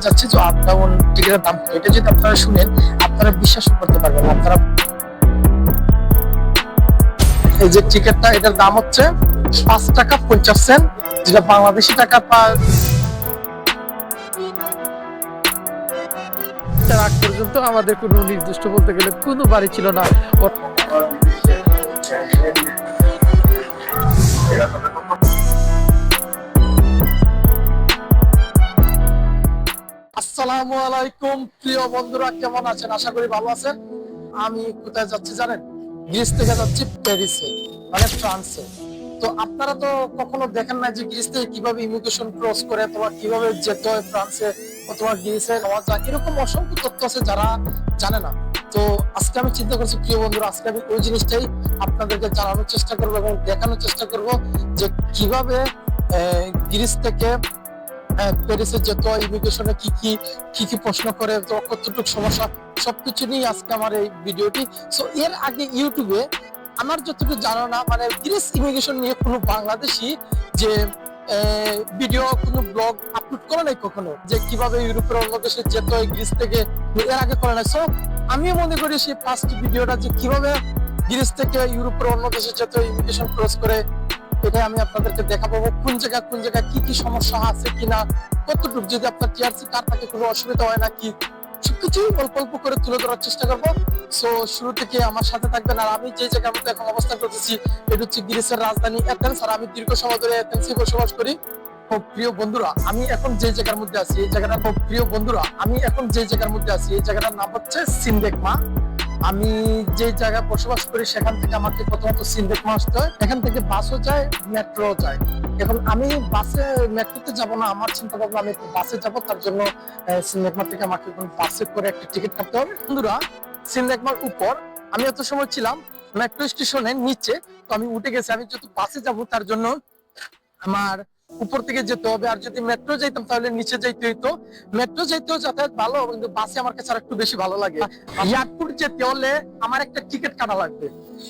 যাচ্ছি যে up down টিকিটের দাম এটা যদি আপনারা শুনেন, আপনারা বিশ্বাস করতে পারবেন আপনারা এই যে টিকিটটা, এটার দাম হচ্ছে পাঁচ টাকা পঞ্চাশ সেন্ট, যেটা বাংলাদেশি টাকা পা- তার আগ পর্যন্ত আমাদের কোনো নির্দিষ্ট বলতে গেলে কোনো বাড়ি ছিল না। আসসালামু আলাইকুম। প্রিয় বন্ধুরা, কেমন আছেন? আশা করি ভালো আছেন। আমি কোথায় যাচ্ছি জানেন? গ্রিস থেকে যাচ্ছি প্যারিসে মানে ফ্রান্সে। তো আপনারা তো কখনো দেখেন না যে গ্রিস থেকে কীভাবে ইমিগ্রেশন ক্রস করে তোমার কীভাবে যেতে হয় ফ্রান্সে অথবা গ্রিসে নেওয়া যায়, এরকম অসংখ্য তথ্য আছে যারা জানে না। তো আজকে আমি চিন্তা করছি, প্রিয় বন্ধুরা, আজকে আমি ওই জিনিসটাই আপনাদেরকে জানানোর চেষ্টা করব এবং দেখানোর চেষ্টা করব যে কীভাবে গ্রিস থেকে প্যারিসে যেত ইমিগ্রেশনে কি কি কি কি প্রশ্ন করে, তো কতটুকু সমস্যা, সবকিছু নিয়ে আজকে আমার এই ভিডিওটি। সো এর আগে ইউটিউবে আমার যতটুকু জানা মানে গ্রিস ইমিগ্রেশন নিয়ে কোনো বাংলাদেশি যে ভিডিও কোনো ব্লগ আপলোড করে নাই কখনো, যে কীভাবে ইউরোপের অন্য দেশে যেতে, গ্রিস থেকে এর আগে করে নাই। সো আমিও মনে করি সেই ফার্স্ট ভিডিওটা যে কীভাবে গ্রিস থেকে ইউরোপের অন্য দেশে যেত ইমিগ্রেশন ক্রস করে এটাই আমি আপনাদেরকে দেখাবো কোন জায়গা কোন জায়গায় কি কি সমস্যা আছে কিনা, কতটুকু যদি আপনার টিআরসি কার থাকে কোনো অসুবিধা হয় না কি সবকিছু অল্প অল্প করে তুলে ধরার চেষ্টা করব। সো শুরু থেকে আমার সাথে থাকবেন আর আমি যে জায়গার মধ্যে এখন অবস্থান করতেছি, এটা হচ্ছে গ্রিসের রাজধানী এথেন্স আর আমি দীর্ঘ সময় ধরে এথেন্সে বসবাস করি। ও প্রিয় বন্ধুরা, আমি এখন যে জায়গার মধ্যে আছি, এই জায়গাটা ও প্রিয় বন্ধুরা আমি এখন যে জায়গার মধ্যে আছি এই জায়গাটার নাম হচ্ছে সিনদেকমা আমি যে জায়গায় বসবাস করি, সেখান থেকে আমাকে প্রথমত সিনদেকমা আসতে হয়। এখান থেকে বাসও যায় মেট্রো যায়। এখন আমি বাসে, মেট্রোতে যাব না, আমার চিন্তা ভাবনা, আমি বাসে যাব, তার জন্য সিনদেকমা থেকে আমাকে বাসে করে একটা টিকিট কাটতে হবে। বন্ধুরা সিনদেকমার উপর, আমি এত সময় ছিলাম মেট্রো স্টেশনের নিচে, তো আমি উঠে গেছি। আমি যেহেতু বাসে যাব, তার জন্য আমার উপর থেকে যেতে হবে। আর যদি মেট্রো যাইতাম তাহলে নিচে যাইতে হইতো। মেট্রো যাইতেও যাতায়াত ভালো, কিন্তু বাসে আমার কাছে আর একটু বেশি ভালো লাগে। এয়ারপোর্ট যেতে হলে আমার একটা টিকিট কাটা লাগবে।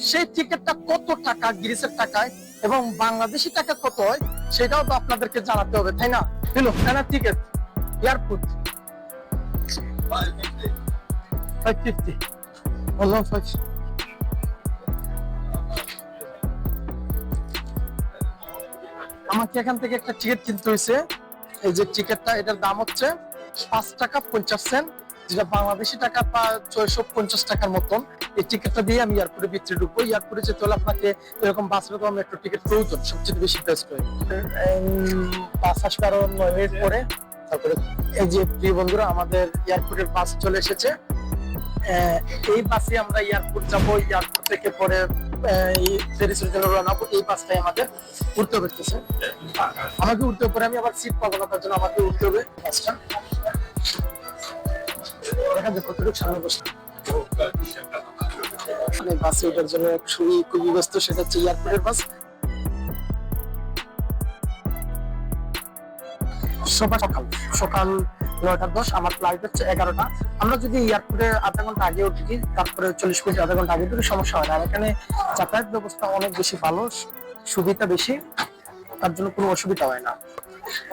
সেই টিকিটটা কত টাকা, গ্রিসের টাকায় এবং বাংলাদেশি টাকা কত হয়, সেটাও তো আপনাদেরকে জানাতে হবে, তাই না? হ্যালো না ticket airport five fifty five আমাকে এখান থেকে একটা টিকিট কিনতে হয়েছে এই যে টিকিটটা এটার দাম হচ্ছে পাঁচ টাকা পঞ্চাশ সেন্ট যেটা বাংলাদেশি টাকা পা ছয়শো পঞ্চাশ টাকার মতন। এই টিকিটটা দিয়ে আমি এয়ারপোর্টে ভিতরে ঢুকবো। এয়ারপোর্টে যেতে হলে আপনাকে এরকম বাস এরকম মেট্রো টিকিট প্রয়োজন, সবচেয়ে বেশি বেস্ট হয়। বাস আসবে আরও নয় মিনিট পরে। তারপরে এই যে প্রিয় বন্ধুরা, আমাদের এয়ারপোর্টের বাস চলে এসেছে। এই বাসে আমরা এয়ারপোর্ট যাব। এয়ারপোর্ট থেকে পরে আমাকে উঠতে পরে আমি আবার সিট পাবো না, তার জন্য আমাকে উঠতে হবে সামনে বসে মানে বাসে ওঠার জন্য খুবই খুবই ব্যস্ত, সেটা হচ্ছে এয়ারপোর্টের বাস সকাল। সকাল নয়টা দশ, আমার ফ্লাইট হচ্ছে এগারোটা। আমরা যদি এয়ারপোর্টে আধা ঘণ্টা আগে উঠি, তারপরে চল্লিশ মিনিট, আধা ঘণ্টা আগে উঠি, সমস্যা হয় না। আর এখানে যাতায়াত ব্যবস্থা অনেক বেশি ভালো, সুবিধা বেশি, তার জন্য কোনো অসুবিধা হয় না।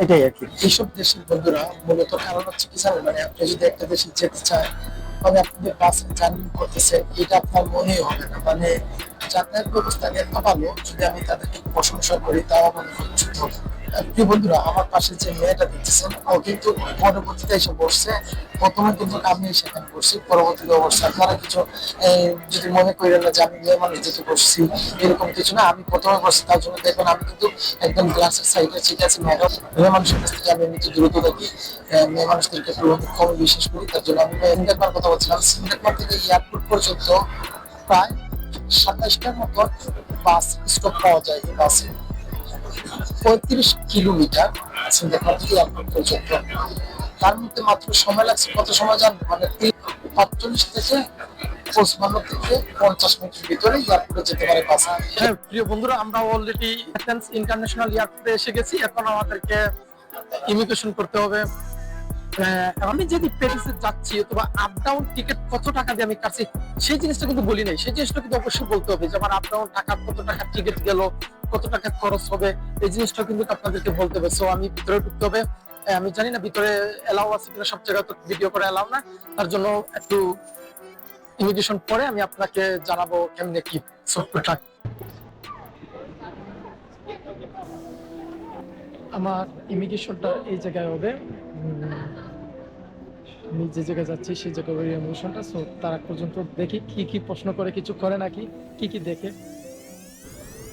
এটাই আর কি। এইসব দেশের বন্ধুরা, মূলত কারণ হচ্ছে কি জানেন? মানে আপনি যদি একটা দেশে যেতে চান, তবে আপনি বাসে জার্নি করতেছেন এটা আপনার মনেই হবে না। মানে যাতায়াত ব্যবস্থা এত ভালো, যদি আমি তাদেরকে প্রশংসা করি তাও আমার খুব ছোট প্রিয় বন্ধুরা, আমার পাশে যে মেয়েটা দেখতেছেন, ও কিন্তু পরবর্তীতে এসে বসছে। প্রথমে কিন্তু আমি সেখানে বসছি, পরবর্তীতে অবস্থা আপনারা কিছু যদি মনে করেন না যে আমি মেয়ে মানুষ যেতে বসছি, এরকম কিছু না, আমি প্রথমে বসছি, তার জন্য দেখবেন আমি কিন্তু একদম গ্লাসের সাইডে ঠিক আছে মেয়েরা মেয়ে মানুষের কাছ থেকে আমি এমনিতে দ্রুত দেখি মেয়ে মানুষদেরকে একটু কম বিশ্বাস করি, তার জন্য আমি সিঙ্গারবার কথা বলছিলাম। সিঙ্গারবার থেকে এয়ারপোর্ট পর্যন্ত প্রায় সাতাশটার মতো বাস স্টপ পাওয়া যায়, এই বাসে পঁয়ত্রিশ কিলোমিটার তার মধ্যে মাত্র সময় লাগছে, কত সময় জান মানে পাঁচচল্লিশ থেকে পঞ্চাশ মিনিটের ভিতরে যেতে পারে হ্যাঁ প্রিয় বন্ধুরা, আমরা অলরেডি ইন্টারন্যাশনাল গেছি। এখন আমাদেরকে ইমিগ্রেশন করতে হবে। আমি যদি প্যারিসে যাচ্ছি অথবা আপ ডাউন টিকিট কত টাকা দিয়ে আমি কাটছি, সেই জিনিসটা কিন্তু বলি নাই। সেই জিনিসটা কিন্তু অবশ্যই বলতে হবে যে আমার আপ ডাউন টাকা, কত টাকা টিকিট গেল, কত টাকা খরচ হবে, এই জিনিসটা কিন্তু আপনাদেরকে বলতে হবে। সো আমি ভিতরে ঢুকতে হবে। আমি জানি না ভিতরে এলাও আছে কিনা, সব জায়গায় তো ভিডিও করে এলাও না। তার জন্য একটু ইমিগ্রেশন পরে আমি আপনাকে জানাব কেমনে কি ছোট্ট আমার ইমিগ্রেশনটা এই জায়গায় হবে। আমি যে জায়গায় যাচ্ছি, সেই জায়গায় ওই ইমিগ্রেশনটা সো তার পর্যন্ত দেখি কি কি প্রশ্ন করে, কিছু করে নাকি, কি কি দেখে।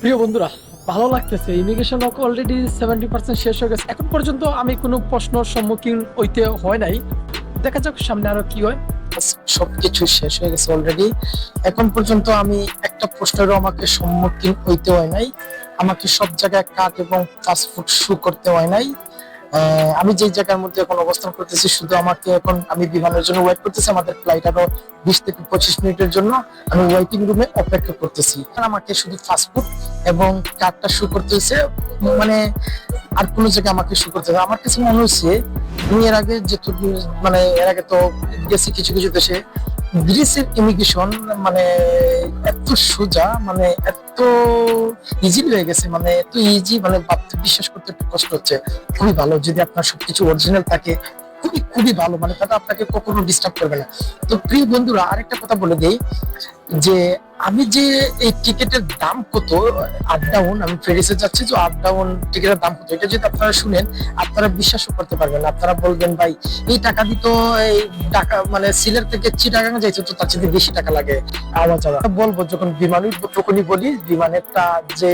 প্রিয় বন্ধুরা, ভালো লাগতেছে। ইমিগ্রেশন অলরেডি সেভেন্টি পার্সেন্ট শেষ হয়ে গেছে। এখন পর্যন্ত আমি কোনো প্রশ্নর সম্মুখীন হইতে হয় নাই। দেখা যাক সামনে আরও কি হয়। সবকিছু শেষ হয়ে গেছে অলরেডি এখন পর্যন্ত আমি একটা প্রশ্নেরও আমাকে সম্মুখীন হইতে হয় নাই। আমাকে সব জায়গায় কাট এবং পাসপোর্ট শু করতে হয় নাই। আমি যে জায়গার মধ্যে এখন অবস্থান করতেছি, শুধু আমাকে এখন আমি বিমানের জন্য ওয়েট করতেছি, আমাদের ফ্লাইট আরও বিশ থেকে পঁচিশ মিনিটের জন্য আমি ওয়েটিং রুমে অপেক্ষা করতেছি। আমাকে শুধু ফাস্টফুড এবং কার্ডটা শু করতে হয়েছে মানে আর কোনো জায়গায় আমাকে শু করতে হবে আমার কাছে মনে হচ্ছে, আমি এর আগে যেটুকু মানে এর আগে তো গেছি কিছু কিছু দেশে গ্রিসের ইমিগ্রেশন মানে সোজা মানে এত ইজিলি হয়ে গেছে মানে এত ইজি মানে ভাবতে, বিশ্বাস করতে একটু কষ্ট হচ্ছে। খুবই ভালো, যদি আপনার সবকিছু অরিজিনাল থাকে, খুবই খুবই ভালো মানে তারা আপনাকে কখনো ডিস্টার্ব করবে না। তো প্রিয় বন্ধুরা, আরেকটা কথা বলে দিই যে আমি যে এই টিকেটের দাম কত আপ ডাউন আমি ফেরিসে যাচ্ছি যে আপ ডাউন টিকেটের দাম কত? এটা যদি আপনারা শুনেন, আপনারা বিশ্বাসও করতে পারবেন। আপনারা বলবেন, ভাই, এই টাকা দিত এই টাকা মানে সিলেট থেকে চিটাগাং যাইতে তো তার চেয়ে বেশি টাকা লাগে। আওয়া যাওয়া বলব, যখন বিমান উঠবো তখনই বলি বিমানেরটা যে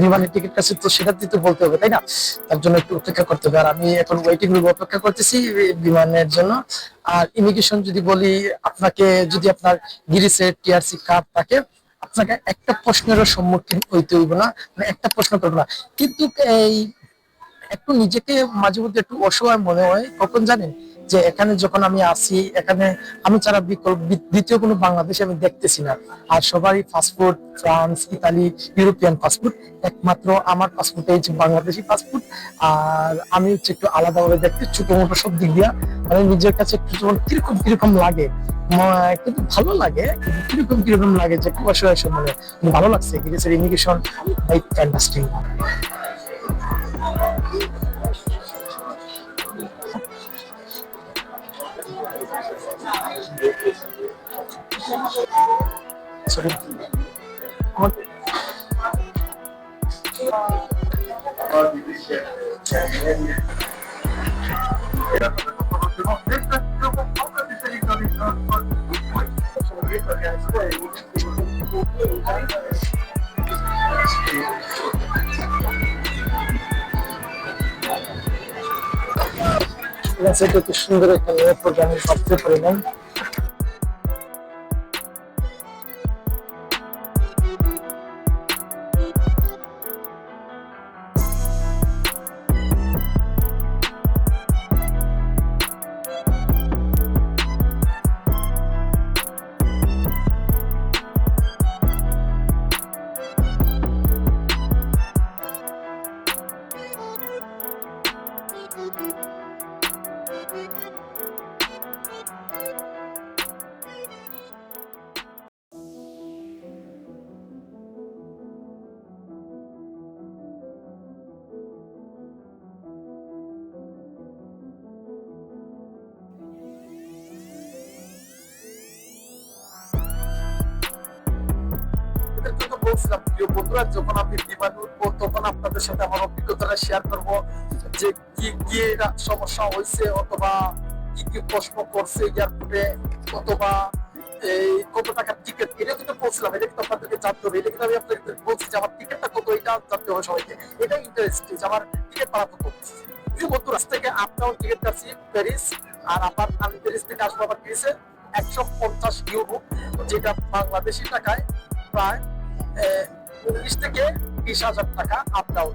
বিমানের টিকিট আছে তো সেটা দিতে বলতে হবে, তাই না? তার জন্য একটু অপেক্ষা করতে হবে। আর আমি এখন ওয়েটিং রুমে অপেক্ষা করতেছি বিমানের জন্য। আর ইমিগ্রেশন যদি বলি, আপনাকে যদি আপনার গিরিসের টিআরসি কার্ড থাকে আপনাকে একটা প্রশ্নেরও সম্মুখীন হইতে হইব না মানে একটা প্রশ্ন করব না। কিন্তু এই একটু নিজেকে মাঝে মধ্যে একটু অসহায় মনে হয়। কখন জানেন? যে এখানে যখন আমি আসি, এখানে আমি ছাড়া বিকল্প দ্বিতীয় কোনো বাংলাদেশ আমি দেখতেছি না। আর সবারই passport France Italy European passport একমাত্র আমার পাসপোর্ট এই বাংলাদেশি পাসপোর্ট আর আমি হচ্ছে একটু আলাদাভাবে দেখতে, ছোট মোটো সব দিক দিয়া। মানে নিজের কাছে একটু কীরকম কীরকম লাগে। কিন্তু ভালো লাগে কীরকম কীরকম লাগে যে খুব অসহায় মানে ভালো লাগছে। গিরিসের ইমিগ্রেশন ফ্যান্টাস্টিক সেটা কি সুন্দর একটা মেয়ে প্রোগ্রাম ভাবতে পারি বলছিলাম প্রিয় বন্ধুরা যখন আমি বিমানে উঠবো তখন আপনাদের সাথে আমার অভিজ্ঞতাটা শেয়ার করব। যে কি কি সমস্যা হয়েছে অথবা কি কি প্রশ্ন করছে এয়ারপোর্টে অথবা এই কত টাকার টিকিট এটা কিন্তু বলছিলাম, এটা কিন্তু আপনাদেরকে জানতে হবে। এটা কিন্তু আমি আপনাদের বলছি যে আমার টিকিটটা কত, এটা জানতে হবে সবাইকে। এটা ইন্টারেস্টিং আমার টিকিট ভাড়া কত। প্রিয় বন্ধুরা, আজ থেকে আপ ডাউন টিকিট কাটছি প্যারিস আর আবার আমি প্যারিস থেকে আসব আবার প্যারিসে একশো পঞ্চাশ ইউরো, যেটা বাংলাদেশি টাকায় প্রায় উনিশ থেকে বিশ হাজার টাকা আপ ডাউন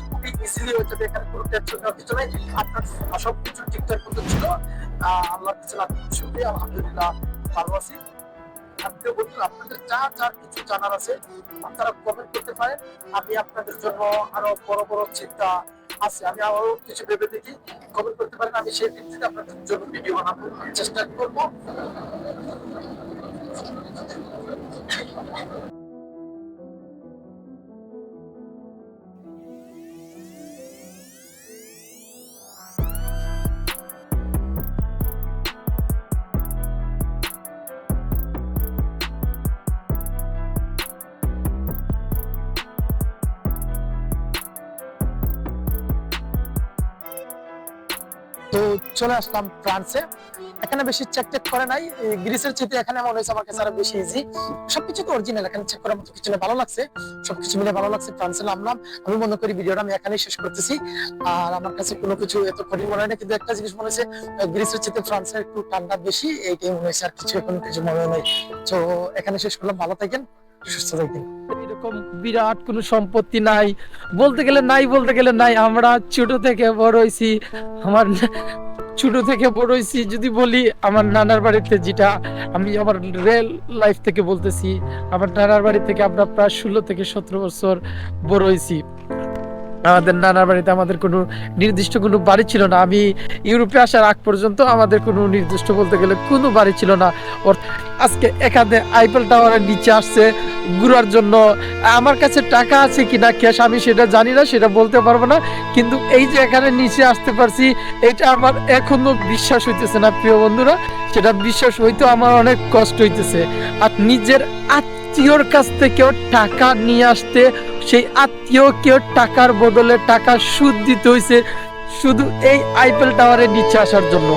এখানে কোনো টেনশন কিছু নেই আপনার সবকিছু ঠিকঠাক মতো ছিল। আহ, আল্লাহর কাছে ভালো আছি। আপনি বলুন আপনাদের যা যা কিছু জানার আছে আপনারা কমেন্ট করতে পারেন। আমি আপনাদের জন্য আরও বড় বড় চিন্তা আছে। আমি আরও কিছু ভেবে দেখি কমেন্ট করতে পারেন। আমি সেই ভিত্তিতে আপনাদের জন্য ভিডিও বানাবো চেষ্টা করব। চলে আসলাম ফ্রান্সে এখানে বেশি চেক টেক করে নাই। গ্রিসের চেয়ে এখানে মনে হয়েছে, আমার কাছে আরও বেশি ইজি সবকিছু তো অরিজিনাল এখানে চেক করার মতো কিছু ভালো লাগছে। সবকিছু মিলে ভালো লাগছে ফ্রান্সে নামলাম। আমি মনে করি ভিডিওটা আমি এখানেই শেষ করতেছি। আর আমার কাছে কোনো কিছু এত কঠিন মনে হয় না, কিন্তু একটা জিনিস মনে হয়েছে, গ্রিসের চেয়ে ফ্রান্সে একটু ঠান্ডা বেশি এইটাই মনে হয়েছে আর কিছু এখন কিছু মনে নাই। তো এখানে শেষ করলাম, ভালো থাকেন, সুস্থ থাকেন। এরকম বিরাট কোনো সম্পত্তি নাই। বলতে গেলে নাই, বলতে গেলে নাই, আমরা ছোট থেকে বড় হয়েছি। আমার ছোট থেকে বড় হয়েছি যদি বলি আমার নানার বাড়িতে যেটা আমি আমার রিয়েল লাইফ থেকে বলতেছি আমার নানার বাড়ি থেকে আমরা প্রায় ষোলো থেকে সতেরো বছর বড় হয়েছি। আমাদের নানার বাড়িতে আমাদের কোনো নির্দিষ্ট কোনো বাড়ি ছিল না। আমি ইউরোপে আসার আগ পর্যন্ত আমাদের কোনো নির্দিষ্ট বলতে গেলে কোনো বাড়ি ছিল না। ওর- আজকে এখানে আইফেল টাওয়ারের নিচে আসছে ঘুরার জন্য, আমার কাছে টাকা আছে কিনা ক্যাশ আমি সেটা জানি না, সেটা বলতে পারব না। কিন্তু এই যে এখানে নিচে আসতে পারছি, এটা আমার এখনও বিশ্বাস হইতেছে না, প্রিয় বন্ধুরা। সেটা বিশ্বাস হইতে আমার অনেক কষ্ট হইতেছে। আর নিজের আত্মীয়র কাছ থেকেও টাকা নিয়ে আসতে, সেই আত্মীয় কেউ টাকার বদলে টাকা সুদ দিতে হয়েছে শুধু এই আইফেল টাওয়ারের নিচে আসার জন্য।